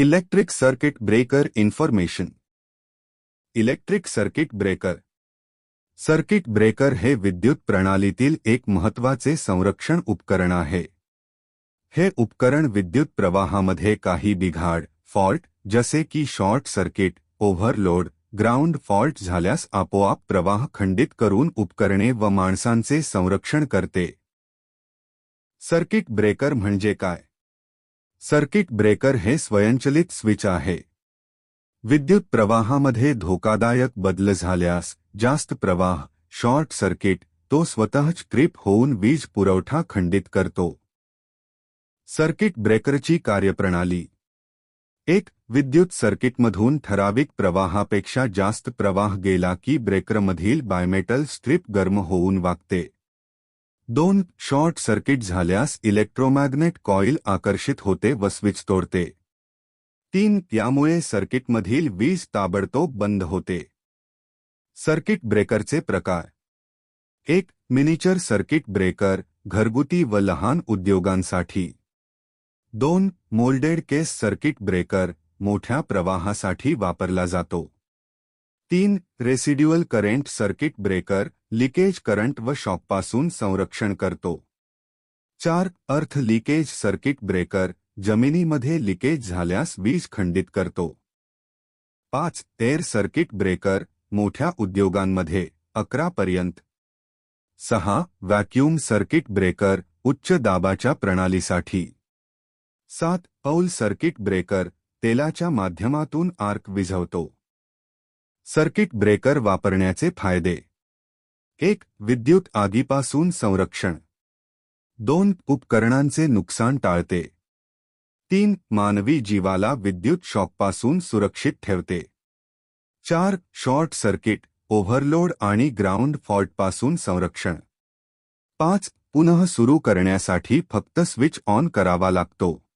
Electric circuit breaker information electric circuit breaker circuit breaker हे विद्युत प्रणालीतील एक महत्वाचे संरक्षण उपकरण आहे. हे उपकरण विद्युत प्रवाहामध्ये काही बिघाड, फॉल्ट, जसे की short circuit, overload, ground fault झाल्यास आपोआप प्रवाह खंडित करून उपकरणे व माणसांचे संरक्षण करते. सर्किट ब्रेकर म्हणजे काय? सर्किट ब्रेकर हे स्वयंचलित स्विच आहे. विद्युत प्रवाहामध्ये धोकादायक बदल झाल्यास जास्त प्रवाह, शॉर्ट सर्किट तो स्वतःच ट्रिप होऊन वीज पुरवठा खंडित करतो. सर्किट ब्रेकरची कार्यप्रणाली. एक, विद्युत सर्किटमधून ठराविक प्रवाहापेक्षा जास्त प्रवाह गेला की ब्रेकरमधील बायमेटल स्ट्रिप गर्म होऊन वागते. दोन शॉर्ट सर्किट झाल्यास इलेक्ट्रोमॅग्नेट कॉईल आकर्षित होते व स्विच तोडते. तीन, यामुळे सर्किटमधील वीज ताबडतोब बंद होते. सर्किट ब्रेकरचे प्रकार. एक, मिनिचर सर्किट ब्रेकर, घरगुती व लहान उद्योगांसाठी. दोन, मोल्डेड केस सर्किट ब्रेकर, मोठ्या प्रवाहासाठी वापरला जातो. तीन, residual current circuit breaker leakage current व शॉकपासून संरक्षण करतो. चार, अर्थ लिकेज सर्किट ब्रेकर जमिनीमध्ये लिकेज झाल्यास वीज खंडित करतो. पाच, एअर सर्किट ब्रेकर मोठ्या उद्योगांमध्ये अकरा पर्यंत. सहा, व्हॅक्यूम सर्किट ब्रेकर उच्च दाबाच्या प्रणालीसाठी. सात, पौल सर्किट ब्रेकर तेलाच्या माध्यमातून आर्क विझवतो. सर्किट ब्रेकर वापरण्याचे फ़ायदे. एक विद्युत आगीपासून संरक्षण. दोन उपकरणांचे नुकसान टाळते. तीन मानवी जीवाला विद्युत शॉकपासून सुरक्षित ठेवते. चार शॉर्ट सर्किट, ओव्हरलोड आणि ग्राउंड फॉल्टपासून संरक्षण. पाच पुनः सुरू करण्यासाठी फक्त स्विच ऑन करावा लागतो.